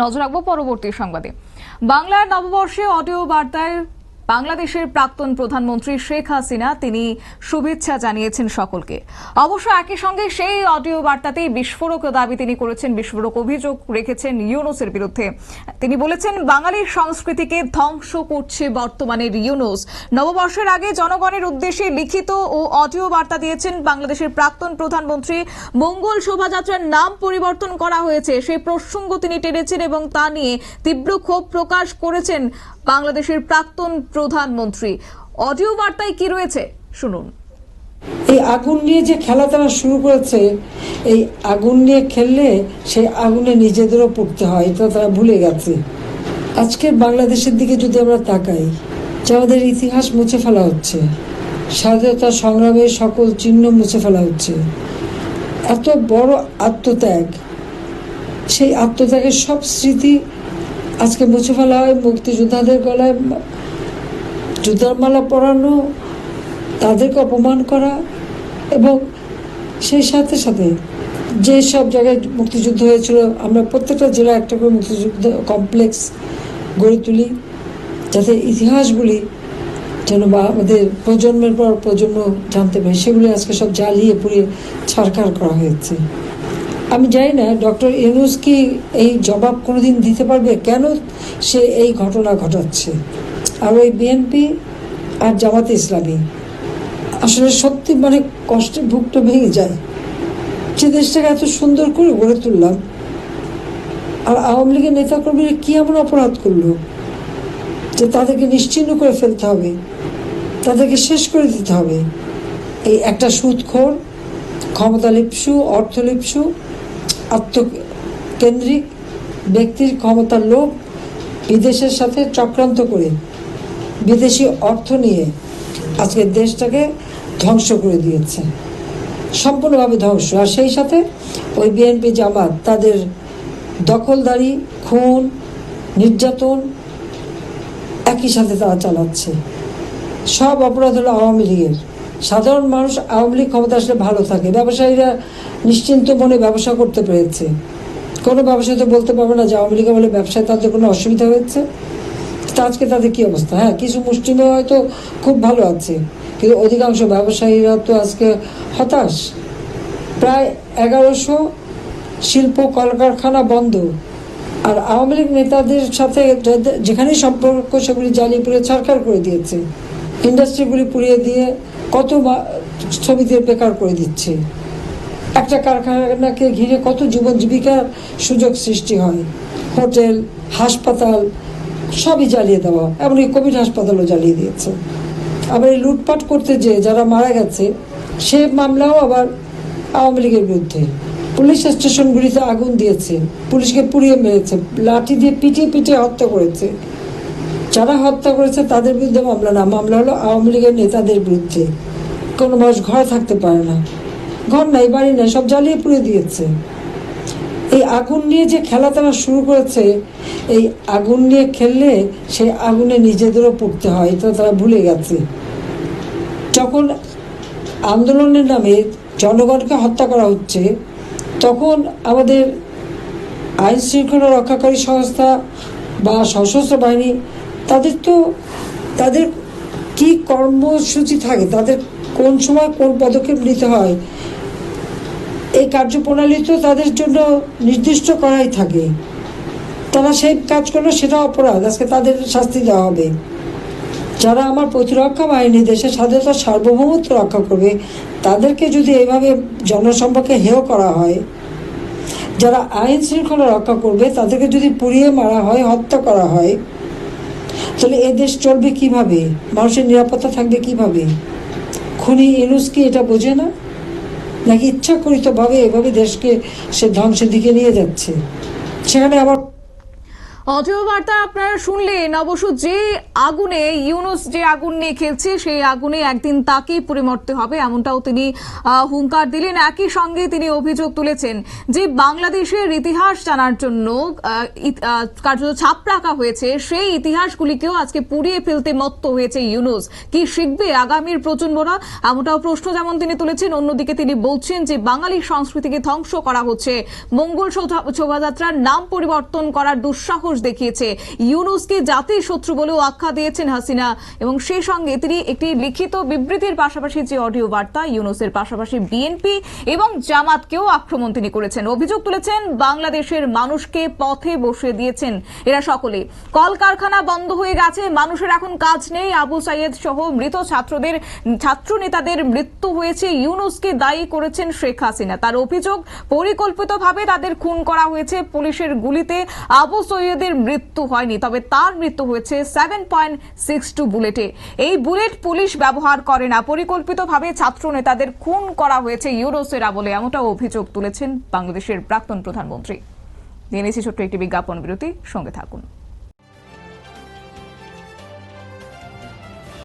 নজর রাখব পরবর্তী সংবাদে। বাংলার নববর্ষে অডিও বার্তায় বাংলাদেশের প্রাক্তন প্রধানমন্ত্রী শেখ হাসিনা তিনি শুভেচ্ছা জানিয়েছেন সকলকে। অবশ্য একই সঙ্গে সেই অডিও বার্তাতেই বিস্ফোরক দাবি তিনি করেছেন, বিস্ফোরক অভিযোগ রেখেছেন ইউনুসের বিরুদ্ধে। তিনি বলেছেন, বাঙালির সংস্কৃতিকে ধ্বংস করছে বর্তমানের ইউনুস। নববর্ষের আগে জনগণের উদ্দেশ্যে লিখিত ও অডিও বার্তা দিয়েছেন বাংলাদেশের প্রাক্তন প্রধানমন্ত্রী। মঙ্গল শোভাযাত্রার নাম পরিবর্তন করা হয়েছে সেই প্রসঙ্গ তিনি টেনেছেন এবং তা নিয়ে তীব্র ক্ষোভ প্রকাশ করেছেন বাংলাদেশের প্রাক্তন প্রধানমন্ত্রী। অডিও বার্তায় কি রয়েছে? শুনুন। এই আগুন নিয়ে যে খেলা তারা শুরু করেছে, এই আগুন নিয়ে খেললে সেই আগুনে নিজেদেরও পড়তে হয়, এটা তারা ভুলে গেছে। আজকের বাংলাদেশের দিকে যদি আমরা তাকাই, যে আমাদের ইতিহাস মুছে ফেলা হচ্ছে, স্বাধীনতা সংগ্রামের সকল চিহ্ন মুছে ফেলা হচ্ছে, এত বড় আত্মত্যাগ, সেই আত্মত্যাগের সব স্মৃতি আজকে মুছে ফেলা হয় মুক্তিযোদ্ধাদের গলায় জুতার মালা পরানো, তাদেরকে অপমান করা এবং সেই সাথে সাথে যে সব জায়গায় মুক্তিযুদ্ধ হয়েছিল, আমরা প্রত্যেকটা জেলায় একটা করে মুক্তিযুদ্ধ কমপ্লেক্স গড়ে তুলি যাতে ইতিহাসগুলি যেন বা আমাদের প্রজন্মের পর প্রজন্ম জানতে পারে। সেগুলি আজকে সব জ্বালিয়ে পুড়িয়ে ছাড়খাড় করা হয়েছে। আমি জানি না, ডক্টর ইউনুস কি এই জবাব কোনোদিন দিতে পারবে? কেন সে এই ঘটনা ঘটাচ্ছে? আর ওই বিএনপি আর জামাতে ইসলামী। আসলে সত্যি মানে কষ্টে বুকটা ভেঙে যায়। যে দেশটাকে এত সুন্দর করে গড়ে তুললাম, আর আওয়ামী লীগের নেতাকর্মীরা কি এমন অপরাধ করল? যে তাদেরকে নিশ্চিহ্ন করে ফেলতে হবে, তাদেরকে শেষ করে দিতে হবে। এই একটা সুদখোর ক্ষমতালিপ্সু অর্থলিপ্সু আত্মকেন্দ্রিক ব্যক্তির ক্ষমতার লোভ বিদেশের সাথে চক্রান্ত করে বিদেশি অর্থ নিয়ে আজকে দেশটাকে ধ্বংস করে দিয়েছে। সম্পূর্ণভাবে ধ্বংস। আর সেই সাথে ওই বিএনপি জামাত, তাদের দখলদারি, খুন, নির্যাতন একই সাথে তারা চালাচ্ছে। সব অপরাধ হলো আওয়ামী লীগের। সাধারণ মানুষ আওয়ামী লীগ ক্ষমতা আসলে ভালো থাকে। ব্যবসায়ীরা নিশ্চিন্ত মনে ব্যবসা করতে পেরেছে। কোনো ব্যবসায়ী তো বলতে পারবে না যে আওয়ামী লীগের বলে ব্যবসায় তাদের কোনো অসুবিধা হয়েছে? তো আজকে তাদের কি অবস্থা? হ্যাঁ কিছু মুষ্টিমেয় হয়তো খুব ভালো আছে, কিন্তু অধিকাংশ ব্যবসায়ীরা তো আজকে হতাশ। প্রায় এগারোশো শিল্প কলকারখানা বন্ধ। আর আওয়ামী লীগ নেতাদের সাথে যেখানেই সম্পর্ক, সেগুলি জ্বালিয়ে পুড়ে ছাড়খাড় করে দিয়েছে। ইন্ডাস্ট্রিগুলি পুড়িয়ে দিয়ে কত শ্রমিকদের বেকার করে দিচ্ছে। একটা কারখানাকে ঘিরে কত জীবন জীবিকার সুযোগ সৃষ্টি হয়। হোটেল, হাসপাতাল সবই জ্বালিয়ে দেওয়া এমনকি কোভিড হাসপাতালও জ্বালিয়ে দিয়েছে। আবার এই লুটপাট করতে যে যারা মারা গেছে, সে মামলাও আবার আওয়ামী লীগের বিরুদ্ধে। পুলিশ স্টেশনগুলিতে আগুন দিয়েছে, পুলিশকে পুড়িয়ে মেরেছে, লাঠি দিয়ে পিটিয়ে পিটিয়ে হত্যা করেছে। যারা হত্যা করেছে তাদের বিরুদ্ধে মামলা না, মামলা হলো আওয়ামী লীগের নেতাদের বিরুদ্ধে। কোনো মানুষ ঘরে থাকতে পারে না। ঘর নাই, বাড়ি নাই, সব জ্বালিয়ে পুড়ে দিয়েছে। আগুন নিয়ে যে খেলা তারা শুরু করেছে, এই আগুন নিয়ে খেললে সেই আগুনে নিজেদেরও পড়তে হয়, এটা তারা ভুলে গেছে। যখন আন্দোলনের নামে জনগণকে হত্যা করা হচ্ছে, তখন আমাদের আইন শৃঙ্খলা রক্ষাকারী সংস্থা বা সশস্ত্র বাহিনী, তাদের তো, তাদের কি কর্মসূচি থাকে, তাদের কোন সময় কোন পদক্ষেপ নিতে হয় এই কার্যপ্রণালী তো তাদের জন্য নির্দিষ্ট করাই থাকে। তারা সেই কাজ করল সেটা অপরাধ। আজকে তাদের শাস্তি দেওয়া হবে। যারা আমার প্রতিরক্ষা বাহিনী দেশের স্বাধীনতা সার্বভৌমত্ব রক্ষা করবে, তাদেরকে যদি এইভাবে জনসম্পর্কে হেয় করা হয়, যারা আইন শৃঙ্খলা রক্ষা করবে, তাদেরকে যদি পুড়িয়ে মারা হয়, হত্যা করা হয়, তাহলে এ দেশ চলবে কীভাবে? মানুষের নিরাপত্তা থাকবে কীভাবে? খুনি ইনুস কি এটা বোঝে না? নাকি ইচ্ছাকৃতভাবে এভাবে দেশকে সে ধ্বংসের দিকে নিয়ে যাচ্ছে। সেখানে আবার অডিও বার্তা আপনারা শুনলেন। অবশ্য যে আগুনে, ইউনুস যে আগুন নিয়ে খেলছে, সেই আগুনে একদিন তাকেই পরিমর্তে হবে, এমনটাও তিনি হুঙ্কার দিলেন। একই সঙ্গে তিনি অভিযোগ তুলেছেন যে বাংলাদেশের ইতিহাস জানার জন্য কার্যত ছাপ রাখা হয়েছে। সেই ইতিহাসগুলিকেও আজকে পুড়িয়ে ফেলতে মত্ত হয়েছে ইউনুস। কি শিখবে আগামীর প্রজন্মরা? এমনটাও প্রশ্ন যেমন তিনি তুলেছেন, অন্যদিকে তিনি বলছেন যে বাঙালি সংস্কৃতিকে ধ্বংস করা হচ্ছে। মঙ্গল শোভা- শোভাযাত্রার নাম পরিবর্তন করার দুঃসাহস দেখিয়েছে। ইউনুসকে জাতির শত্রু বলেও আখ্যা দিয়েছেন হাসিনা। এবং সেই সঙ্গে তিনি একটি লিখিত বিবৃতির পাশাপাশি যে অডিও বার্তা, ইউনুসের পাশাপাশি বিএনপি এবং জামাতকেও আক্রমণ তিনি করেছেন। অভিযোগ তুলেছেন, বাংলাদেশের মানুষকে পথে বসে দিয়েছেন এরা সকলে। কলকারখানা বন্ধ হয়ে গেছে, মানুষের এখন কাজ নেই। আবু সাইয়েদ সহ মৃত ছাত্রদের ছাত্র নেতাদের মৃত্যু হয়েছে। ইউনুসকে দায়ী করেছেন শেখ হাসিনা। তার অভিযোগ পরিকল্পিতভাবে তাদের খুন করা হয়েছে। পুলিশের গুলিতে আবু সৈয়দের মৃত্যু হয়নি, তবে তার মৃত্যু হয়েছে সেভেন পয়েন্ট সিক্স টু বুলেটে এই বুলেট পুলিশ ব্যবহার করে না। পরিকল্পিতভাবে ছাত্র নেতাদের খুন করা হয়েছে ইউরোসেরা বলে এমনটা অভিযোগ তুলেছেন বাংলাদেশের প্রাক্তন প্রধানমন্ত্রী। জেনেছি ছোট্ট একটি বিজ্ঞাপন বিরতি, সঙ্গে থাকুন।